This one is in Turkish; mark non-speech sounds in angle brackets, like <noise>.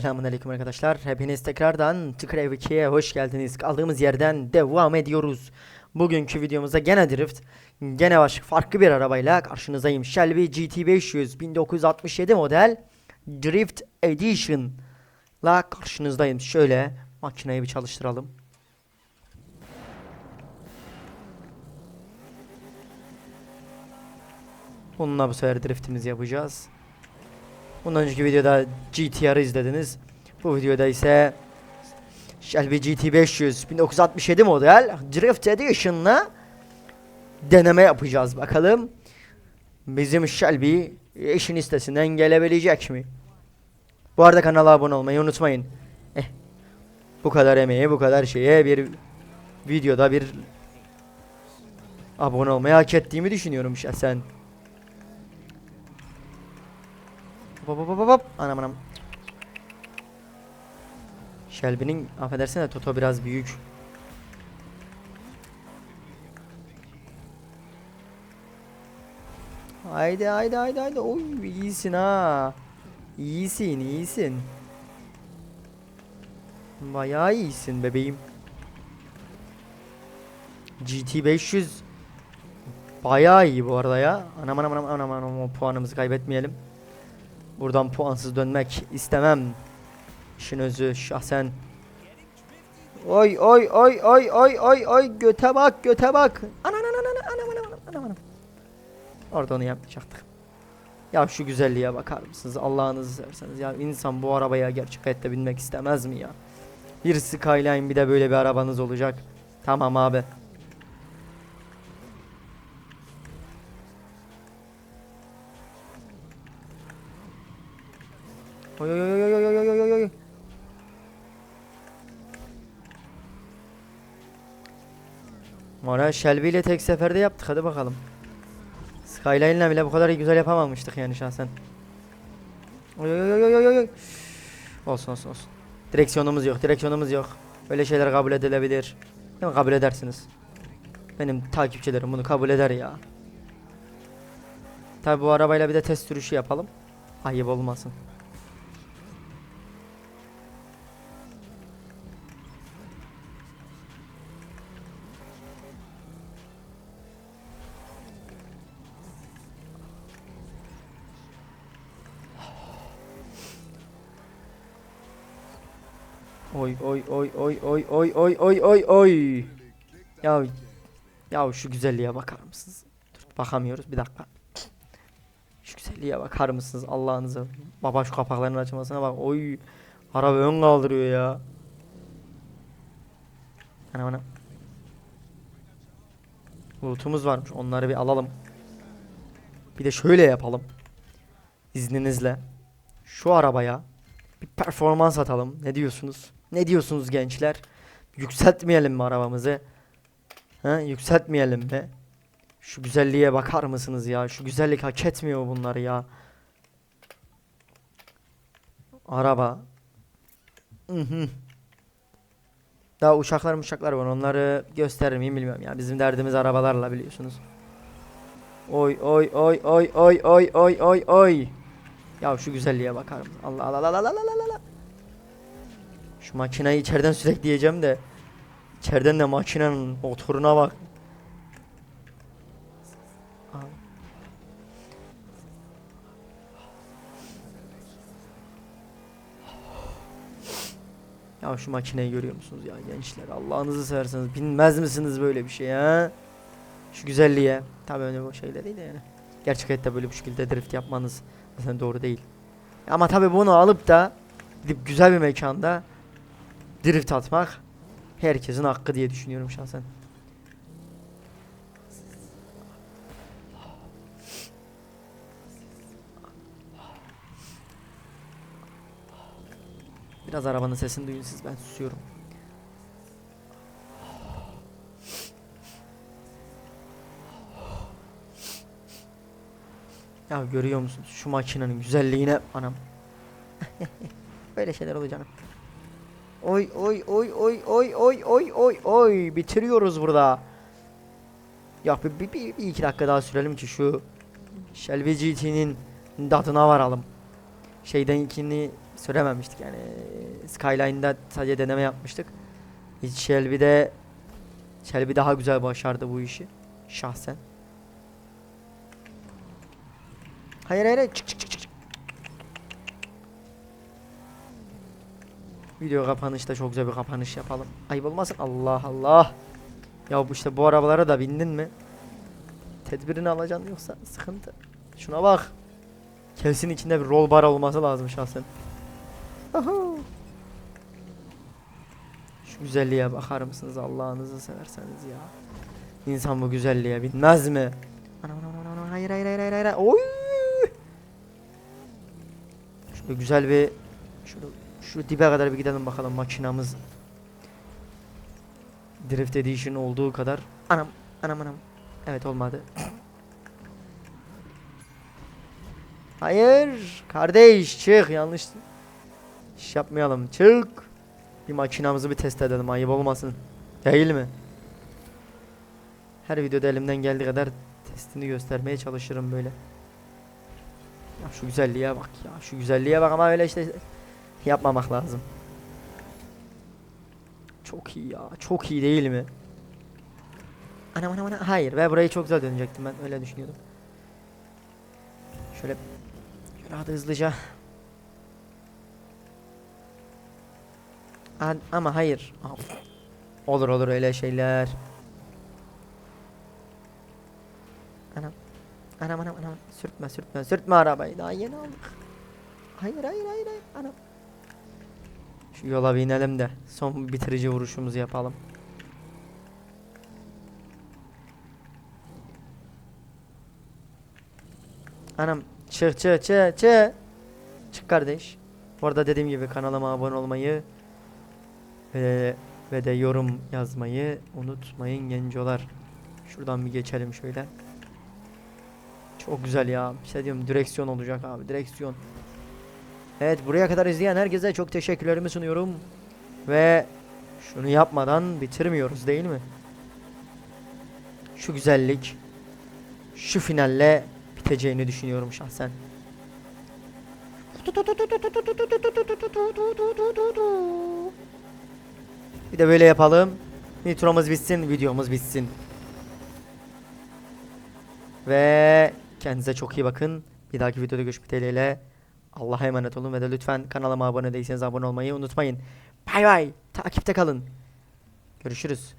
Selamünaleyküm arkadaşlar. Hepiniz tekrardan Tıkrev 2'ye hoş geldiniz. Kaldığımız yerden devam ediyoruz. Bugünkü videomuzda gene drift, gene başka farklı bir arabayla karşınızdayım. Shelby GT500 1967 model Drift Edition la karşınızdayım. Şöyle makineyi bir çalıştıralım. Bununla bu sefer driftimizi yapacağız. Bundan önceki videoda GTR'ı izlediniz. Bu videoda ise Shelby GT500 1967 model Drift Edition'la deneme yapacağız bakalım. Bizim Shelby eşin listesinden gelebilecek mi? Bu arada kanala abone olmayı unutmayın. Eh, bu kadar emeğe, bu kadar şeye bir videoda bir abone olmayı hak ettiğimi düşünüyorum şahsen. Hop hop hop hop. Anam anam. Shelby'nin affedersin de Toto biraz büyük. Haydi haydi haydi haydi. Oy iyisin ha. İyisin iyisin. Bayağı iyisin bebeğim. GT 500 Bayağı iyi bu arada ya. Anam anam anam anam anam puanımızı kaybetmeyelim. Buradan puansız dönmek istemem. İşin özü şahsen. Oy oy oy oy oy oy oy göte bak göte bak. Anan anan anan anam anam anam anam anam. Orada onu yapmayacaktık. Ya şu güzelliğe bakar mısınız Allah'ınızı severseniz ya insan bu arabaya gerçek hayatta binmek istemez mi ya? Bir Skyline bir de böyle bir arabanız olacak. Tamam abi. Oy oy oy oy oy oy oy oy. Moral Shelby ile tek seferde yaptık hadi bakalım. Skyline ile bile bu kadar güzel yapamamıştık yani şahsen. Oy oy oy oy oy oy. Olsun olsun olsun. Direksiyonumuz yok, direksiyonumuz yok. Böyle şeyler kabul edilebilir. Değil mi? Kabul edersiniz. Benim takipçilerim bunu kabul eder ya. Tabi bu arabayla bir de test sürüşü yapalım. Ayıp olmasın. Oy oy oy oy oy oy oy oy oy oy. Ya ya şu güzelliğe bakar mısınız? Dur bakamıyoruz bir dakika. Şu güzelliğe bakar mısınız Allah'ınıza? Baba şu kapakların açılmasına bak. Oy. Araba ön kaldırıyor ya. Ana ana. Loot'umuz varmış. Onları bir alalım. Bir de şöyle yapalım. İzninizle. Şu arabaya bir performans atalım. Ne diyorsunuz? Ne diyorsunuz gençler? Yükseltmeyelim mi arabamızı? Ha, yükseltmeyelim mi? Şu güzelliğe bakar mısınız ya? Şu güzellik hak etmiyor bunları ya. Araba. Hı hı. Daha uçaklar uçaklar var. Onları gösterir miyim bilmiyorum ya. Bizim derdimiz arabalarla biliyorsunuz. Oy oy oy oy oy oy oy oy oy. Ya şu güzelliğe bakar mısın? Allah Allah Allah Allah Allah Allah. Şu makineyi içeriden sürekli diyeceğim de içeriden de makinenin motoruna bak. Ya şu makineyi görüyor musunuz ya gençler? Allah'ınızı severseniz bilmez misiniz böyle bir şey ha? Şu güzelliğe. Tabii öyle bu şeyle değil de yani. Gerçek hayatta böyle bu şekilde drift yapmanız zaten doğru değil. Ama tabii bunu alıp da gidip güzel bir mekanda drift atmak herkesin hakkı diye düşünüyorum şahsen. Biraz arabanın sesini duyun siz ben susuyorum. Ya görüyor musunuz şu makinenin güzelliğine anam. <laughs> Böyle şeyler olacak. Oy oy oy oy oy oy oy oy oy bitiriyoruz burada. Ya bir, bir, bir, bir iki dakika daha sürelim ki şu Shelby GT'nin tadına varalım. Şeyden ikini sürememiştik yani. Skyline'da sadece deneme yapmıştık. Shelby'de Shelby daha güzel başardı bu işi şahsen. Hayır hayır. Çık çık çık çık. çık. Video kapanışta çok güzel bir kapanış yapalım. Ayıp olmasın. Allah Allah. Ya bu işte bu arabalara da bindin mi? Tedbirini alacaksın yoksa sıkıntı. Şuna bak. Kesin içinde bir roll bar olması lazım şahsen. Ahu. Şu güzelliğe bakar mısınız Allah'ınızı severseniz ya. İnsan bu güzelliğe binmez mi? Ana ana ana ana hayır hayır hayır hayır hayır. Oy! Şöyle güzel bir şöyle şu dibe kadar bir gidelim bakalım makinamız Drift Edition olduğu kadar. Anam anam anam. Evet olmadı. Hayır kardeş çık yanlış iş yapmayalım çık. Bir makinamızı bir test edelim ayıp olmasın. Değil mi? Her videoda elimden geldiği kadar testini göstermeye çalışırım böyle. Ya şu güzelliğe bak ya şu güzelliğe bak ama öyle işte yapmamak lazım. Çok iyi ya çok iyi değil mi? Anam anam anam hayır ve burayı çok güzel dönecektim ben öyle düşünüyordum. Şöyle şöyle hızlıca. An- ama hayır. Olur olur öyle şeyler. Anam. Anam anam anam. Sürtme sürtme sürtme arabayı. Daha yeni aldık. Hayır hayır hayır hayır. Anam. Şu yola binelim de son bitirici vuruşumuzu yapalım. Anam çık çık çık çık. Çık kardeş. Bu arada dediğim gibi kanalıma abone olmayı ve, ve de yorum yazmayı unutmayın gencolar. Şuradan bir geçelim şöyle. Çok güzel ya. Bir şey diyorum direksiyon olacak abi direksiyon. Evet buraya kadar izleyen herkese çok teşekkürlerimi sunuyorum. Ve şunu yapmadan bitirmiyoruz değil mi? Şu güzellik şu finalle biteceğini düşünüyorum şahsen. Bir de böyle yapalım. Nitromuz bitsin, videomuz bitsin. Ve kendinize çok iyi bakın. Bir dahaki videoda görüşmek dileğiyle. Allah'a emanet olun ve de lütfen kanalıma abone değilseniz abone olmayı unutmayın. Bay bay. Takipte kalın. Görüşürüz.